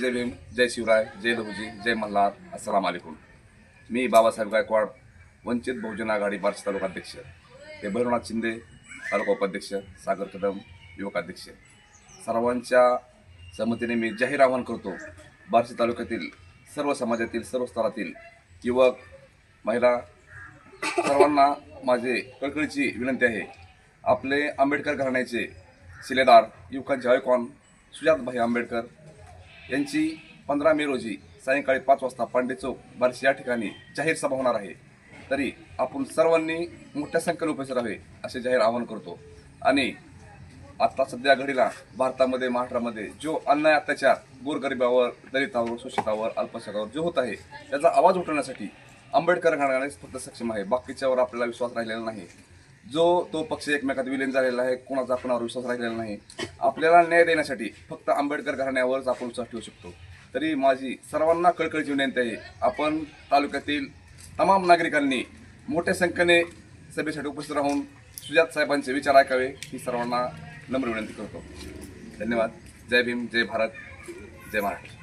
जय शिवराय जय लघुजी जय मल्हार अस्सलाम वालेकुम मी बाबासाहेब गायकवाड वंचित बहुजन आघाडी बार्शी तालुका अध्यक्ष. हे भैरवनाथ शिंदे तालुका उपाध्यक्ष सागर कदम युवक अध्यक्ष. सर्वांच्या संमतीने मी जाहीर आवाहन करतो बार्शी तालुक्यातील सर्व समाजातील सर्व स्तरातील युवक महिला सर्वांना माझे कळकळीची विनंती आहे. आपले आंबेडकर घराण्याचे शिलेदार युवकांचे आयकॉन सुजातभाई आंबेडकर यांची पंधरा मे रोजी सायंकाळी पाच वाजता पांडे चौक बार्शी या ठिकाणी जाहीर सभा होणार आहे. तरी आपण सर्वांनी मोठ्या संख्येने उपस्थित राहावे असे जाहीर आवाहन करतो. आणि आत्ता सध्या घडीला भारतामध्ये महाराष्ट्रामध्ये जो अन्याय अत्याचार गोरगरिबावर दलितावर शोषितावर अल्पसंख्यावर जो होत आहे त्याचा आवाज उठवण्यासाठी आंबेडकर घराण्यानेच फक्त सक्षम आहे. बाकीच्यावर आपल्याला विश्वास राहिलेला नाही. जो तो पक्ष एकमेकात विलीन झालेला आहे कोणाचा आपणावर विश्वास राहिलेला नाही. आपल्याला न्याय देण्यासाठी फक्त आंबेडकर घराण्यावरच आपण विश्वास ठेवू शकतो. तरी माझी सर्वांना कळकळीची विनंती आहे आपण तालुक्यातील तमाम नागरिकांनी मोठ्या संख्येने सभेसाठी उपस्थित राहून सुजात साहेबांचे विचार ऐकावे ही सर्वांना नम्र विनंती करतो. धन्यवाद. जय भीम जय भारत जय महाराष्ट्र.